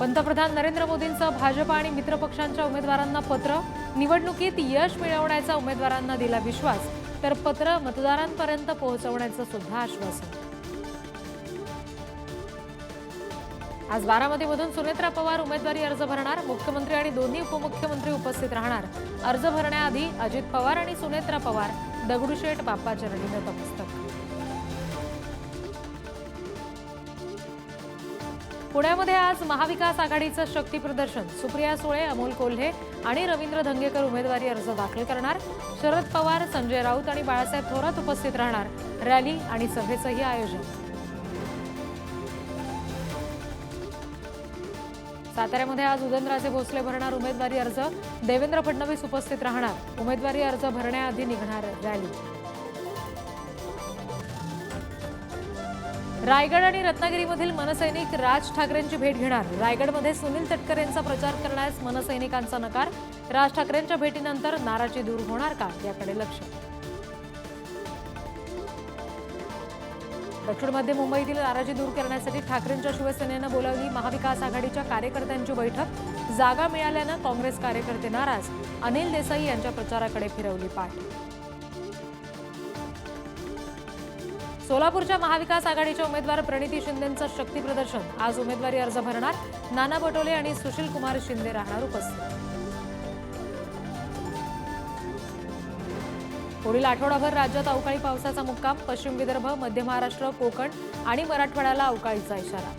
पंतप्रधान नरेंद्र मोदींचं भाजप आणि मित्रपक्षांच्या उमेदवारांना पत्र निवडणुकीत यश मिळवण्याचा उमेदवारांना दिला विश्वास तर पत्र मतदारांपर्यंत पोहोचवण्याचं सुद्धा आश्वासन. आज बारामतीमधून सुनेत्रा पवार उमेदवारी अर्ज भरणार मुख्यमंत्री आणि दोन्ही उपमुख्यमंत्री उपस्थित राहणार. अर्ज भरण्याआधी अजित पवार आणि सुनेत्रा पवार दगडूशेठ बाप्पाचरणी नतमस्तक पुण्यामध्ये आज महाविकास आघाडीचं शक्ती प्रदर्शन. सुप्रिया सुळे अमोल कोल्हे आणि रवींद्र धंगेकर उमेदवारी अर्ज दाखल करणार. शरद पवार संजय राऊत आणि बाळासाहेब थोरात उपस्थित राहणार. रॅली आणि सभेचंही आयोजन. साताऱ्यामध्ये आज उदयनराजे भोसले भरणार उमेदवारी अर्ज. देवेंद्र फडणवीस उपस्थित राहणार. उमेदवारी अर्ज भरण्याआधी निघणार रॅली. रायगड आणि रत्नागिरीमधील मनसैनिक राज ठाकरेंची भेट घेणार. रायगडमध्ये सुनील तटकर यांचा प्रचार करण्यास मनसैनिकांचा नकार. राज ठाकरेंच्या भेटीनंतर नाराजी दूर होणार का? याकडे लक्ष. दक्षिण मध्य मुंबईतील नाराजी दूर करण्यासाठी ठाकरेंच्या शिवसेनेनं बोलावली महाविकास आघाडीच्या कार्यकर्त्यांची बैठक. जागा मिळाल्यानं काँग्रेस कार्यकर्ते नाराज. अनिल देसाई यांच्या प्रचाराकडे फिरवली पाठ. सोलापूरच्या महाविकास आघाडीच्या उमेदवार प्रणिती शिंदेचं शक्तीप्रदर्शन आज उमेदवारी अर्ज भरणार नाना पटोले आणि सुशील कुमार शिंदे राहणार उपस्थित. पुढील आठवडाभर राज्यात अवकाळी पावसाचा मुक्काम पश्चिम विदर्भ मध्य महाराष्ट्र कोकण आणि मराठवाड्याला अवकाळीचा इशारा.